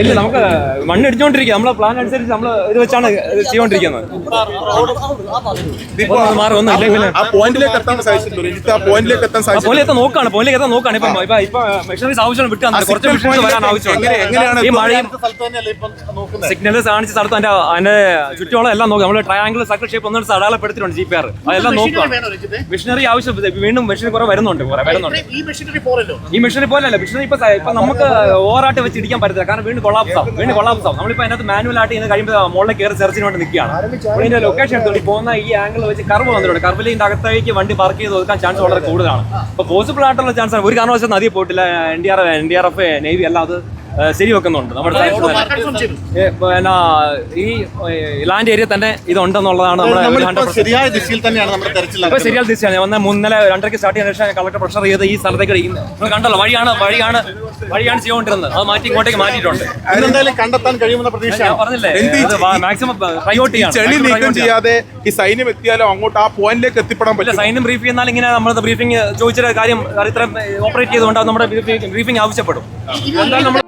ഇല്ല നമുക്ക് മണ്ണ് ഇടിച്ചോണ്ടിരിക്കുക നമ്മളെ പ്ലാൻ അനുസരിച്ച് നമ്മൾ ഇത് വെച്ചാണ് ചെയ്തോണ്ടിരിക്കുന്നത് മാറി ഒന്നും ഇല്ലെങ്കിൽ പോയിന്റിലേക്ക് എത്താൻ സാധിച്ചിട്ടുണ്ടോ പോലെയൊക്കെ നോക്കാണ് പോയിലേക്ക് എത്താൻ നോക്കാണ് ഇപ്പം ഇപ്പൊ ഇപ്പൊ മെഷീനറീസ് ആവശ്യമാണ് വിട്ടു ആ കുറച്ച് മെഷീനറീസ് വരാൻ എങ്ങനെയാണ് ഈ മഴയും സിഗ്നൽസ് കാണിച്ച് സ്ഥലത്ത് അതിന്റെ അതിന്റെ ചുറ്റോളം എല്ലാം നോക്കും നമ്മൾ ട്രയാങ്കിൾ സർക്കിൾ ഷേപ്പ് ഒന്നും അടയാളപ്പെടുത്തിയിട്ടുണ്ട് ജി പി ആർ അതെല്ലാം നോക്കുകയാണ് മിഷനറി ആവശ്യം വീണ്ടും മെഷീൻ കുറെ വരുന്നുണ്ട് വരുന്നുണ്ട് ഈ മെഷീനറി പോലല്ലോ ഈ മെഷീനറി പോലല്ല മെഷീനറി ഇപ്പൊ ഇപ്പൊ നമുക്ക് ഓവറായിട്ട് വെച്ച് ഇടിക്കാൻ പറ്റത്തില്ല കാരണം വീണ്ടും കൊളാപ്സ് ആവും വീണ്ടും കൊളാപ്സ് ആവും നമ്മളിപ്പോ അതിനകത്ത് മാനുവൽ ആയിട്ട് ഇന്ന് കഴിയുമ്പോൾ മുകളിൽ കയറി സെർച്ചിന് വേണ്ടി നിൽക്കുകയാണ്. അപ്പോൾ ഇതിന്റെ ലൊക്കേഷൻ എടുത്തോണ്ട് ഈ പോകുന്ന ഈ ആംഗിൾ വെച്ച് കർവ് വന്നിട്ടുണ്ട്. കർവിലിന്റെ അകത്തേക്ക് വണ്ടി പാർക്ക് ചെയ്ത് ഒതുക്കാൻ ചാൻസ് വളരെ കൂടുതലാണ്. അപ്പോൾ പോസിബിൾ ആയിട്ടുള്ള ചാൻസ് ആണ്. ഒരു കാരണവശാലും നദി പോയിട്ടില്ല. N D R N D R F navy അല്ല അത്. ശരി വെക്കുന്നുണ്ട് നമ്മുടെ പിന്നെ ഈ ലാൻഡ് ഏരിയ തന്നെ ഇതുണ്ടെന്നുള്ളതാണ് നമ്മുടെ ഒരു നമ്മളിപ്പോ 100% ശരിയായ ദിശയിൽ തന്നെയാണ് നമ്മുടെ തെരച്ചിൽ ഇപ്പൊ ശരിയായ ദിശയാണ് വന്ന മുന്നലെ രണ്ടരയ്ക്ക് സ്റ്റാർട്ട് ചെയ്യുന്ന ശേഷം കളക്ടർ പ്രഷർ ചെയ്ത് ഈ സ്ഥലത്തേക്ക് ഇരിക്കുന്നു. നിങ്ങൾ കണ്ടല്ലോ വഴിയാണ് വഴിയാണ് വഴിയാണ് ചെയ്തുകൊണ്ടിരുന്നത് അത് മാറ്റി ഇങ്ങോട്ടേക്ക് മാറ്റിയിട്ടുണ്ട് എന്തായാലും കണ്ടെത്താൻ കഴിയുമെന്ന ഞാൻ പ്രതീക്ഷയാണ് പറഞ്ഞില്ലേ മാക്സിമം പ്രയോറിറ്റി ഈ ചെളി നീക്കം ചെയ്യാതെ ഈ സൈന്യം എത്തിയാലോ അങ്ങോട്ട് ആ പോയിന്റിലേക്ക് എത്തിപ്പെടാൻ പറ്റില്ല സൈന്യം ബ്രീഫ് ചെയ്യുന്നാൽ ഇങ്ങനെ നമ്മൾ ബ്രീഫിംഗ് ചോദിച്ച കാര്യം ഇത്രയും ഓപ്പറേറ്റ് ചെയ്തുകൊണ്ട് നമ്മുടെ ബ്രീഫിംഗ് ആവശ്യപ്പെടും എന്തായാലും നമ്മൾ